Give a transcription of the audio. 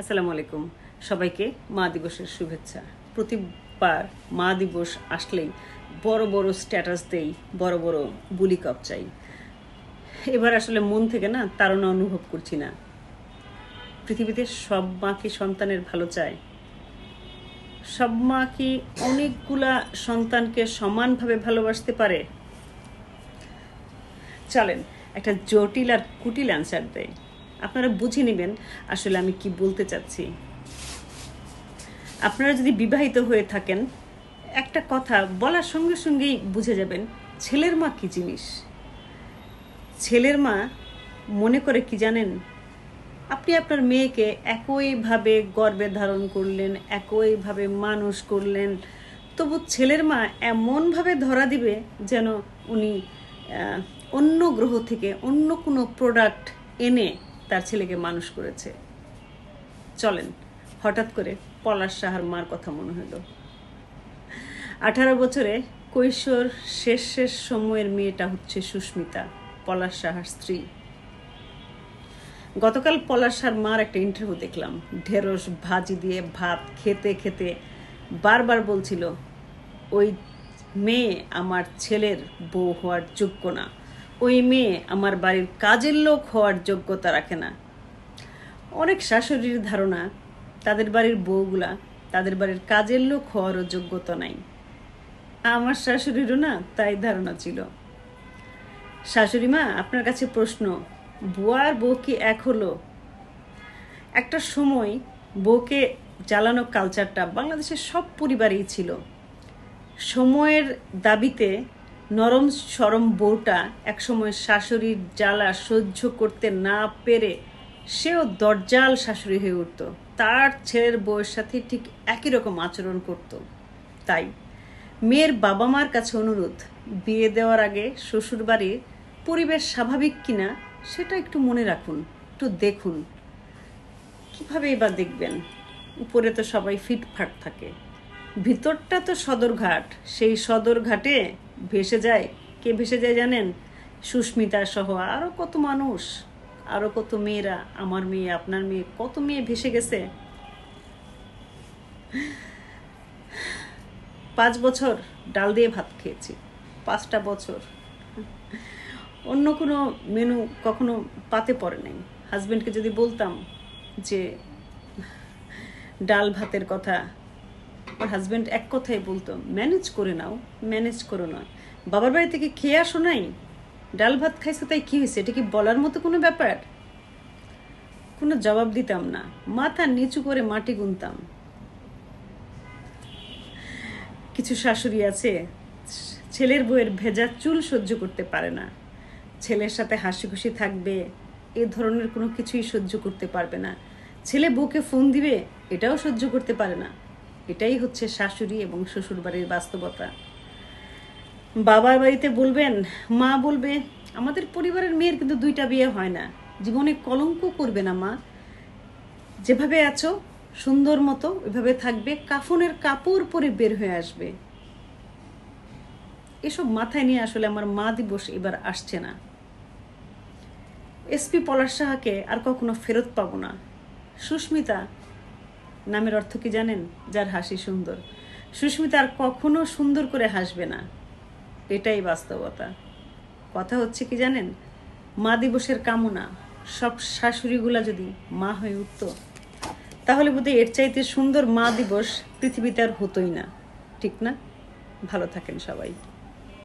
আসসালামু আলাইকুম। সবাইকে মা দিবসের শুভেচ্ছা। প্রতিবার মা দিবস আসলেই বড় বড় স্ট্যাটাস দেই, বড় বড় বুলি কাপ চাই। এবার আসলে মন থেকে না তাড়না অনুভব করছি না। পৃথিবীতে সব মা কি সন্তানের ভালো চায়? সব মা কি অনেকগুলা সন্তানকে সমানভাবে ভালোবাসতে পারে? চলেন, একটা জটিল আর কুটিল অ্যান্সার দেয় আপনারা বুঝে নেবেন আসলে আমি কি বলতে চাচ্ছি। আপনারা যদি বিবাহিত হয়ে থাকেন, একটা কথা বলার সঙ্গে সঙ্গেই বুঝে যাবেন, ছেলের মা কি জিনিস? ছেলের মা মনে করে কি জানেন? আপনি আপনার মেয়েকে একইভাবে গর্বে ধারণ করলেন, একইভাবে মানুষ করলেন, তবু ছেলের মা এমনভাবে ধরা দিবে যেন উনি অন্য গ্রহ থেকে অন্য কোনো প্রোডাক্ট এনে তার ছেলেকে মানুষ করেছে। চলেন, হঠাৎ করে পলাশ সাহার মার কথা মনে হলো। আঠারো বছরে কৈশোর শেষ শেষ সময়ের মেয়েটা হচ্ছে সুস্মিতা, পলাশ সাহার স্ত্রী। গতকাল পলাশ সাহার মার একটা ইন্টারভিউ দেখলাম। ঢেঁড়স ভাজি দিয়ে ভাত খেতে খেতে বারবার বলছিল, ওই মেয়ে আমার ছেলের বউ হওয়ার যোগ্য না। ওই মেয়ে আমার বাড়ির কাজের লোক হওয়ার যোগ্যতা রাখে না। অনেক শাশুড়ির ধারণা, তাদের বাড়ির বউগুলা তাদের বাড়ির কাজের লোক হওয়ারও যোগ্যতা নাই। আমার শাশুড়িরও না তাই ধারণা ছিল। শাশুড়ি মা, আপনার কাছে প্রশ্ন বুয়ার বউ কি এক হলো? একটা সময় বউকে জ্বালানো কালচারটা বাংলাদেশের সব পরিবারেই ছিল। সময়ের দাবিতে নরম সরম বউটা একসময় শাশুড়ির জ্বালা সহ্য করতে না পেরে সেও দরজাল শাশুড়ি হয়ে উঠত। তার ছেলের বউয়ের সাথে ঠিক একই রকম আচরণ করত। তাই মেয়ের বাবা মার কাছে অনুরোধ, বিয়ে দেওয়ার আগে শ্বশুরবাড়ির পরিবেশ স্বাভাবিক কিনা সেটা একটু মনে রাখুন, একটু দেখুন। কীভাবে এবার দেখবেন? উপরে তো সবাই ফিটফাট থাকে। ভিতরটা তো সদরঘাট, সেই সদরঘাটে ভেসে যায়? কে ভেসে যায় জানেন? সুস্মিতা সহ আরও কত মানুষ আরও কত মেয়েরা, আমার মেয়ে, আপনার মেয়ে, কত মেয়ে ভেসে গেছে? পাঁচ বছর ডাল দিয়ে ভাত খেয়েছি, পাঁচটা বছর। অন্য কোনো মেনু কখনো পাতে পড়ে নাই। হাজব্যান্ডকে যদি বলতাম যে ডাল ভাতের কথা ওর হাজব্যান্ড এক কথাই বলতো ম্যানেজ করে নাও ম্যানেজ করো না বাবার বাড়ি থেকে খেয়ে আসো নাই, ডাল ভাত খাইছো তাই কি হয়েছে? এটা কি বলার মতো কোনো ব্যাপার? কোনো জবাব দিতাম না। মাথা নিচু করে মাটি গুনতাম। কিছু শাশুড়ি আছে, ছেলের বউয়ের ভেজা চুল সহ্য করতে পারে না। ছেলের সাথে হাসি খুশি থাকবে, এ ধরনের কোনো কিছুই সহ্য করতে পারবে না। ছেলে বউকে ফোন দিবে, এটাও সহ্য করতে পারে না। এটাই হচ্ছে শাশুড়ি এবং শ্বশুর বাড়ির বাস্তবতা। বাবার বাড়িতে বলবেন, মা বলবে, আমাদের পরিবারের মেয়ের কিন্তু দুইটা বিয়ে হয় না। জীবনে কলঙ্ক করবে না মা। যেভাবে আছো, সুন্দর মতো ওইভাবে থাকবে, কাফনের কাপড় পরে বের হয়ে আসবে। এসব মাথায় নিয়ে আসলে আমার মা দিবস এবার আসছে না। এসপি পলাশ সাহাকে আর কখনো ফেরত পাবো না। সুস্মিতা নামের অর্থ কি জানেন? যার হাসি সুন্দর। সুস্মিতা আর কখনো সুন্দর করে হাসবে না। এটাই বাস্তবতা। কথা হচ্ছে কি জানেন? মা দিবসের কামনা, সব শাশুড়িগুলা যদি মা হয়ে উঠতো, তাহলে বোধহয় এর চাইতে সুন্দর মা দিবস পৃথিবীতে আর হতোই না। ঠিক না? ভালো থাকেন সবাই।